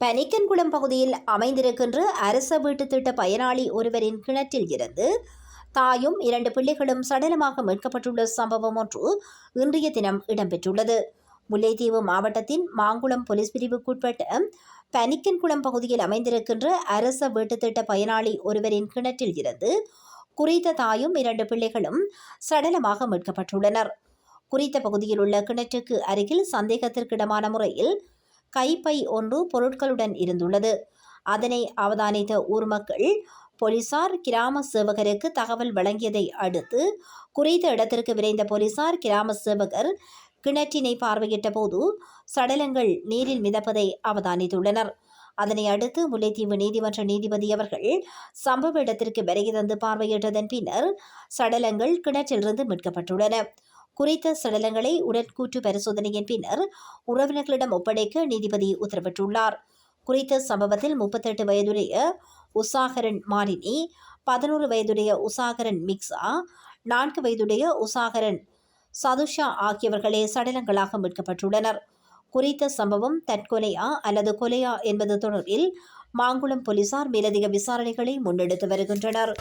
பனிக்கன்குளம் பகுதியில் அமைந்திருக்கின்ற அரச வீட்டு திட்ட பயனாளி ஒருவரின் கிணற்றில் இருந்து தாயும் இரண்டு பிள்ளைகளும் சடலமாக மீட்கப்பட்டுள்ள சம்பவம் ஒன்று இன்றைய தினம் இடம்பெற்றுள்ளது. முல்லைத்தீவு மாவட்டத்தின் மாங்குளம் போலீஸ் பிரிவுக்குட்பட்ட பனிக்கன்குளம் பகுதியில் அமைந்திருக்கின்ற அரச வீட்டு திட்ட பயனாளி ஒருவரின் கிணற்றில் இருந்து குறித்த தாயும் இரண்டு பிள்ளைகளும் சடலமாக மீட்கப்பட்டுள்ளனர். குறித்த பகுதியில் உள்ள கிணற்றுக்கு அருகில் சந்தேகத்திற்கிடமான முறையில் கைப்பை ஒன்று பொருட்களுடன் இருந்துள்ளது. அதனை அவதானித்த ஊர் மக்கள் போலீசார் கிராம சேவகருக்கு தகவல் வழங்கியதை அடுத்து குறித்த இடத்திற்கு விரைந்த போலீசார் கிராம சேவகர் கிணற்றினை பார்வையிட்ட போது சடலங்கள் நீரில் மிதப்பதை அவதானித்துள்ளனர். அதனை அடுத்து முல்லைத்தீவு நீதிமன்ற நீதிபதி அவர்கள் சம்பவ இடத்திற்கு வருகை தந்து பார்வையிட்டதன் பின்னர் சடலங்கள் கிணற்றிலிருந்து மீட்கப்பட்டுள்ளன. குறித்த சடலங்களை உடற்கூற்று பரிசோதனையின் பின்னர் உறவினர்களிடம் ஒப்படைக்க நீதிபதி உத்தரவிட்டுள்ளார். குறித்த சம்பவத்தில் முப்பத்தெட்டு வயதுடைய உசாகரன் மாலினி பதினோரு வயதுடைய உசாகரன் மிக்ஸா நான்கு வயதுடைய உசாகரன் சதுஷா ஆகியவர்களே சடலங்களாக மீட்கப்பட்டுள்ளனர். குறித்த சம்பவம் தற்கொலையா அல்லது கொலையா என்பது தொடர்பில் மாங்குளம் போலீசார் மேலதிக விசாரணைகளை முன்னெடுத்து வருகின்றனர்.